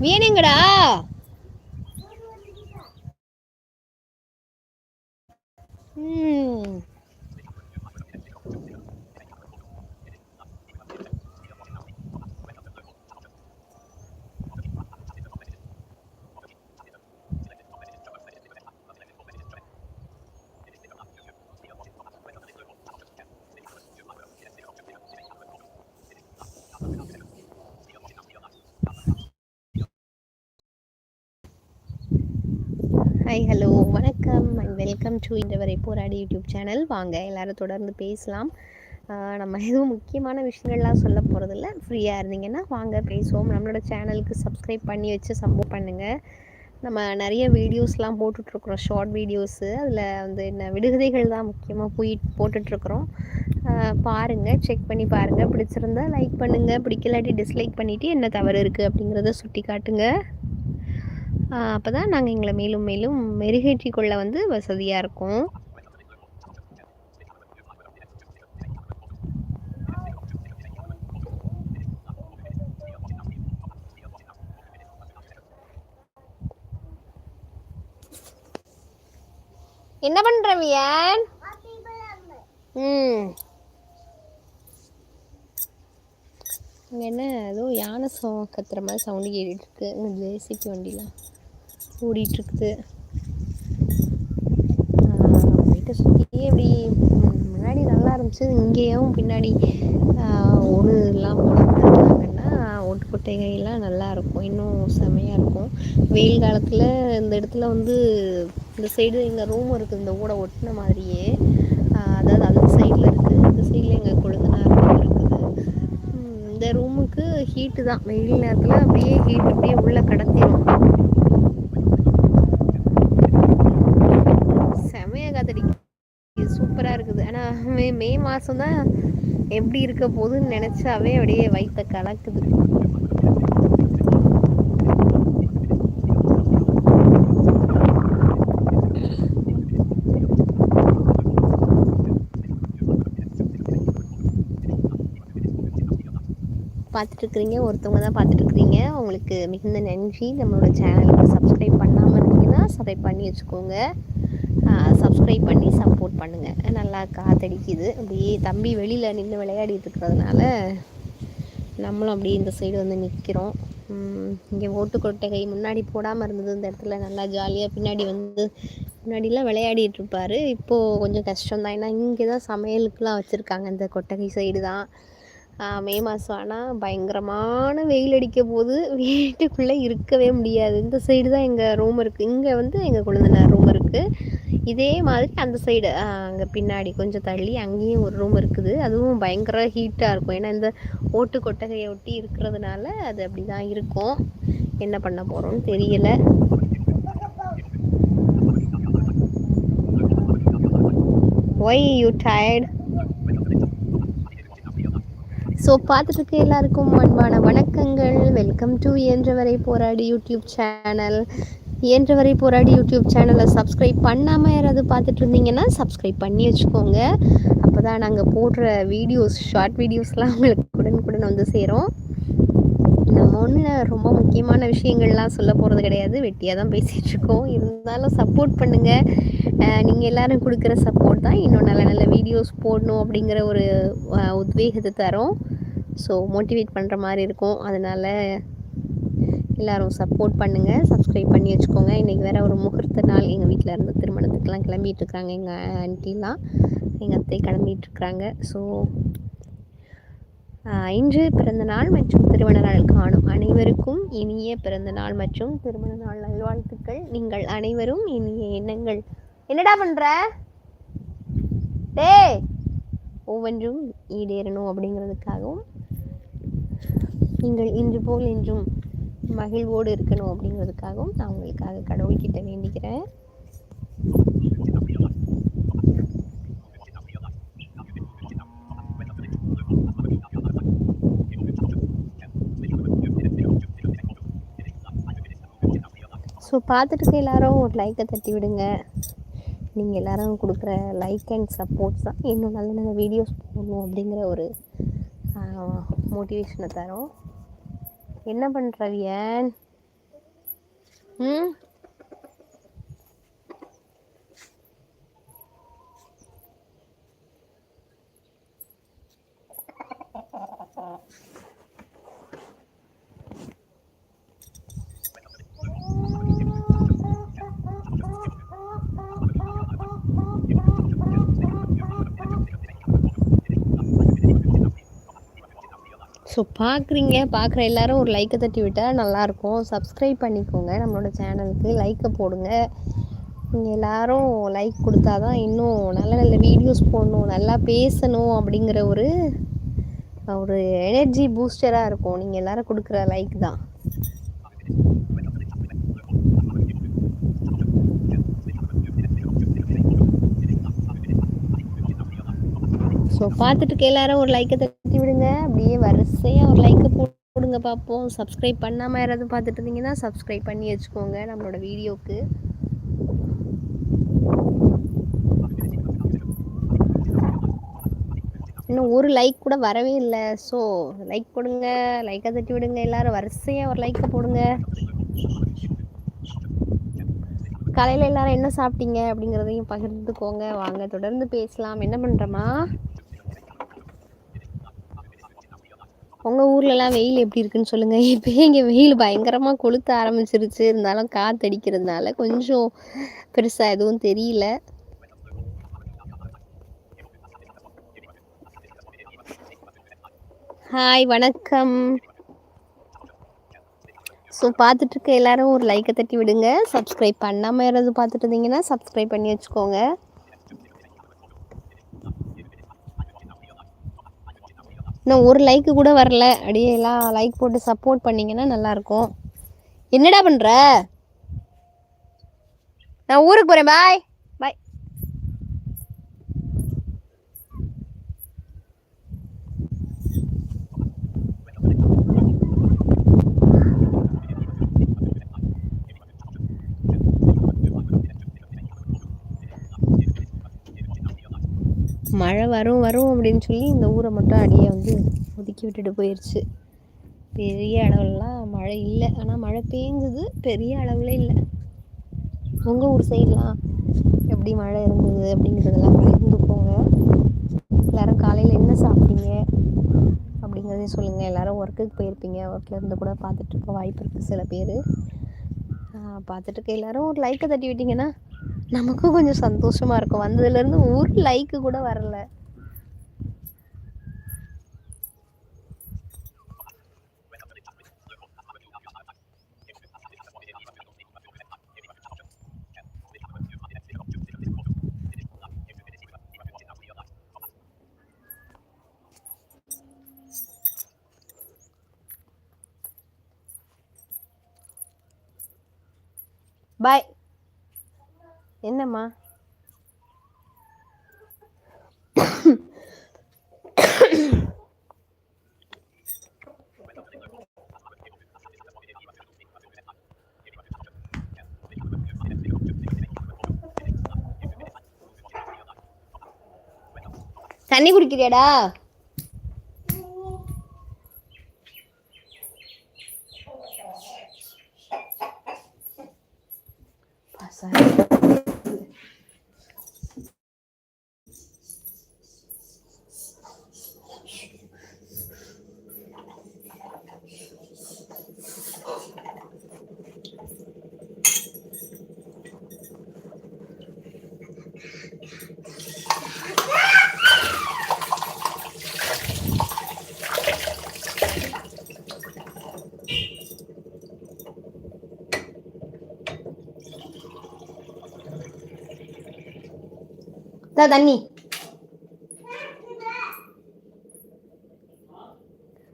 வேணுங்கடா ம் hi hello வணக்கம். And welcome to இந்த வரை போராடி யூடியூப் சேனல். வாங்க எல்லோரும் தொடர்ந்து பேசலாம். நம்ம எதுவும் முக்கியமான விஷயங்கள்லாம் சொல்ல போகிறதில்ல ஃப்ரீயாக இருந்தீங்கன்னா வாங்க பேசுவோம். நம்மளோட சேனலுக்கு சப்ஸ்கிரைப் பண்ணி வச்சு சப்போர்ட் பண்ணுங்கள் நம்ம நிறைய வீடியோஸ்லாம் போட்டுட்ருக்குறோம். ஷார்ட் வீடியோஸு அதில் வந்து என்ன விடுகதைகள் தான் முக்கியமாக போய் போட்டுட்ருக்குறோம். பாருங்கள் செக் பண்ணி பாருங்கள் பிடிச்சிருந்தா லைக் பண்ணுங்கள் பிடிக்கலாட்டி டிஸ்லைக் பண்ணிவிட்டு என்ன தவறு இருக்குது அப்படிங்கிறத சுட்டி காட்டுங்க அப்போ தான் நாங்கள் எங்களை மேலும் மேலும் மெருகேற்றி கொள்ள வந்து வசதியாக இருக்கும். என்ன பண்ற வியன்? ம். என்ன ஏதோ யானை சோ கத்துற மாதிரி சவுண்டு கேட்டுட்டு இருக்கு. ஜேசிபி வண்டிலாம் ஓடிட்டுருக்குது வீட்டை சுற்றியே இப்படி முன்னாடி நல்லா இருந்துச்சு. இங்கேயும் பின்னாடி ஒழுலாம் போடாங்கன்னா நல்லா நல்லாயிருக்கும் இன்னும் செமையாக இருக்கும். வெயில் காலத்தில் இந்த இடத்துல வந்து இந்த சைடு எங்கள் ரூம் இருக்குது இந்த ஊட ஒட்டின மாதிரியே அதாவது அந்த சைடில் இருக்குது இந்த சைடில் எங்கள் கொழுந்தனார் இருக்குது. இந்த ரூமுக்கு ஹீட்டு தான். வெயில் நேரத்தில் அப்படியே ஹீட் அப்படியே உள்ளே கடத்திடும் மே மே மாதம் தான் எப்படி இருக்க போகுதுன்னு நினச்சாவே அப்படியே வயிற்ற கலக்குது. பார்த்துட்ருக்குறீங்க ஒருத்தவங்க தான் பார்த்துட்ருக்குறீங்க உங்களுக்கு மிகுந்த நன்றி. நம்மளோட சேனலுக்கு சப்ஸ்கிரைப் பண்ணாமல் இருந்தீங்கன்னா சப்ஸ்கிரைப் பண்ணி வச்சுக்கோங்க. சப்ஸ்கிரைப் பண்ணி சப்போர்ட் பண்ணுங்கள் நல்லா காற்றடிக்குது அப்படியே தம்பி வெளியில் நின்று விளையாடிட்டு இருக்கிறதுனால நம்மளும் அப்படியே இந்த சைடு வந்து நிற்கிறோம் இங்கே ஓட்டு கொட்டகை முன்னாடி போடாமல் இருந்தது இந்த இடத்துல. நல்லா ஜாலியாக பின்னாடி வந்து முன்னாடிலாம் விளையாடிட்டு இருப்பார். இப்போது கொஞ்சம் கஷ்டம் தான் ஏன்னா இங்கே தான் சமையலுக்குலாம் வச்சுருக்காங்க. இந்த கொட்டகை சைடு தான். மே மாதம் ஆனால் பயங்கரமான வெயில் அடிக்க போது வீட்டுக்குள்ளே இருக்கவே முடியாது. இந்த சைடு தான் எங்கள் ரூம் இருக்குது இங்கே வந்து எங்கள் குழந்தைனார் ரூம் இருக்குது இதே மாதிரி அந்த சைடு அங்கே பின்னாடி கொஞ்சம் தள்ளி அங்கேயும் ஒரு ரூம் இருக்குது. அதுவும் பயங்கர ஹீட்டாக இருக்கும். ஏன்னா இந்த ஓட்டு கொட்டகையை ஒட்டி இருக்கிறதுனால அது அப்படி தான் இருக்கும். என்ன பண்ண போகிறோம்னு தெரியலை. ஒய் யூ டயர்ட் ஸோ பார்த்துட்டு எல்லாருக்கும் அன்பான வணக்கங்கள். வெல்கம் டு என்றவரை போராடி யூடியூப் சேனல் இயன்றவரை போராடி யூடியூப் சேனலை சப்ஸ்கிரைப் பண்ணாமல் யாராவது பார்த்துட்டு இருந்தீங்கன்னா சப்ஸ்கிரைப் பண்ணி வச்சுக்கோங்க. அப்போ தான் நாங்கள் போடுற வீடியோஸ் ஷார்ட் வீடியோஸ்லாம் உங்களுக்கு உடனுக்குடன் வந்து சேரும். நம்ம ஒன்றில் ரொம்ப முக்கியமான விஷயங்கள்லாம் சொல்ல போகிறது கிடையாது. வெட்டியாக தான் பேசிகிட்ருக்கோம் இருந்தாலும் சப்போர்ட் பண்ணுங்கள் நீங்கள் எல்லோரும் கொடுக்குற சப்போர்ட் தான் இன்னும் நல்ல நல்ல வீடியோஸ் போடணும் அப்படிங்கிற ஒரு உத்வேகத்தை தரும். ஸோ மோட்டிவேட் பண்ணுற மாதிரி இருக்கும். அதனால் எல்லோரும் சப்போர்ட் பண்ணுங்கள் சப்ஸ்கிரைப் பண்ணி வச்சுக்கோங்க. இன்றைக்கி வேறு ஒரு முகூர்த்த நாள். எங்கள் வீட்டில் இருந்து திருமணத்துக்கெலாம் கிளம்பிகிட்ருக்காங்க எங்கள் ஆண்டிலாம் எங்கள் அத்தை கிளம்பிகிட்ருக்குறாங்க ஸோ இன்று பிறந்த நாள் மற்றும் திருமண நாள் காணும் அனைவருக்கும் இனிய பிறந்த நாள் மற்றும் திருமண நாள் நல்வாழ்த்துக்கள். நீங்கள் அனைவரும் இனிய எண்ணங்கள். என்னடா பண்ற? டே ஒவ்வொன்றும் ஈடேறணும் அப்படிங்கிறதுக்காகவும் நீங்கள் இன்று போல் என்றும் மகிழ்வோடு இருக்கணும் அப்படிங்கிறதுக்காகவும் நான் உங்களுக்காக கடவுள்கிட்ட வேண்டிக்கிறேன். ஸோ பார்த்துட்டு எல்லாரும் ஒரு லைக்கை தட்டி விடுங்க. நீங்கள் எல்லோரும் கொடுக்குற லைக் அண்ட் சப்போர்ட்ஸ் தான் இன்னும் நல்ல நல்ல வீடியோஸ் போடணும் அப்படிங்கிற ஒரு மோட்டிவேஷனை தரும். என்ன பண்ணுற வியன்? ம்? ஸோ பார்க்குறீங்க பார்க்குற எல்லாரும் ஒரு லைக்கை தட்டி விட்டால் நல்லாயிருக்கும். சப்ஸ்கிரைப் பண்ணிக்கோங்க நம்மளோட சேனலுக்கு லைக்கை போடுங்க. நீங்கள் எல்லோரும் லைக் கொடுத்தா தான் இன்னும் நல்ல நல்ல வீடியோஸ் போடணும் நல்லா பேசணும் அப்படிங்கிற ஒரு ஒரு எனர்ஜி பூஸ்டராக இருக்கும். நீங்கள் எல்லோரும் கொடுக்குற லைக் தான். ஸோ பார்த்துட்டு எல்லாரும் ஒரு லைக்கை தட்டி விடுங்க. அப்படியே வரிசையாக ஒரு லைக்கை போடுங்க பார்ப்போம். சப்ஸ்கிரைப் பண்ணாமல் யாராவது பார்த்துட்டு இருந்தீங்கன்னா சப்ஸ்கிரைப் பண்ணி வச்சுக்கோங்க நம்மளோட வீடியோக்கு. இன்னும் ஒரு லைக் கூட வரவே இல்லை. ஸோ லைக் போடுங்க லைக்கை தட்டி விடுங்க எல்லாரும். வரிசையாக ஒரு லைக்கை போடுங்க. காலையில் எல்லாரும் என்ன சாப்பிட்டீங்க அப்படிங்கிறதையும் பகிர்ந்துக்கோங்க. வாங்க தொடர்ந்து பேசலாம். என்ன பண்ணுறோமா உங்கள் ஊர்லலாம் வெயில் எப்படி இருக்குன்னு சொல்லுங்கள் இப்போ இங்கே வெயில் பயங்கரமாக கொளுத்த ஆரம்பிச்சிருச்சு. இருந்தாலும் காற்றடிக்கிறதுனால கொஞ்சம் பெருசாக எதுவும் தெரியல. ஹாய் வணக்கம். ஸோ பார்த்துட்ருக்க எல்லாரும் ஒரு லைக்கை தட்டி விடுங்க. சப்ஸ்கிரைப் பண்ணாமல் யாராவது பார்த்துட்டு இருந்தீங்கன்னா சப்ஸ்கிரைப் பண்ணி வச்சுக்கோங்க. இன்னும் ஒரு லைக்கு கூட வரல. அப்படியே எல்லாம் லைக் போட்டு சப்போர்ட் பண்ணிங்கன்னா நல்லாயிருக்கும். என்னடா பண்ணுற நான் ஊருக்கு போகிறேன் பாய் பாய் மழை வரும் வரும் அப்படின்னு சொல்லி இந்த ஊரை மட்டும் அடியே வந்து ஒதுக்கி விட்டுட்டு போயிடுச்சு பெரிய அளவுலாம் மழை இல்லை. ஆனால் மழை பெஞ்சது பெரிய அளவில் இல்லை. உங்கள் ஊர் சைட்லாம் எப்படி மழை இருந்தது அப்படிங்கிறதெல்லாம் போங்க. எல்லோரும் காலையில் என்ன சாப்பிட்டீங்க அப்படிங்கிறதையும் சொல்லுங்கள் எல்லோரும் ஒர்க்குக்கு போயிருப்பீங்க. ஒர்க்கில் இருந்து கூட பார்த்துட்டு இருக்க வாய்ப்பு இருக்குது சில பேர். பார்த்துட்டு இருக்க எல்லோரும் ஒரு லைக்கை தட்டி விட்டிங்கன்னா நமக்கும் கொஞ்சம் சந்தோஷமாக இருக்கும் வந்ததுலேருந்து ஒரு லைக்கு கூட வரல Bye. என்னம்மா? தண்ணி குடிக்கிறியாடா? தண்ணி.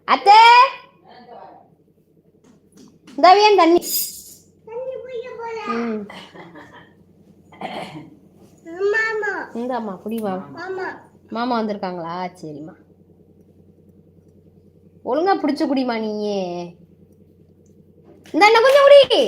அத்தை! தவியன் தண்ணி. இந்தாம்மா குடிமா மாமா வந்திருக்காங்களா? சரிம்மா. ஒழுங்கா பிடிச்ச குடிமா நீயே. இந்த என்ன கொஞ்சம் குடி.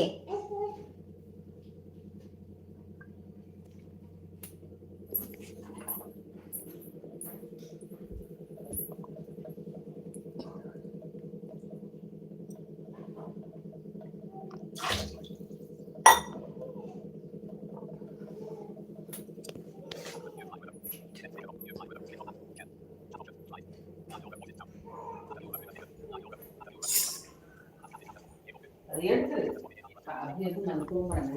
அது எடுத்து அது எதுவும் நான் தூங்குறேன்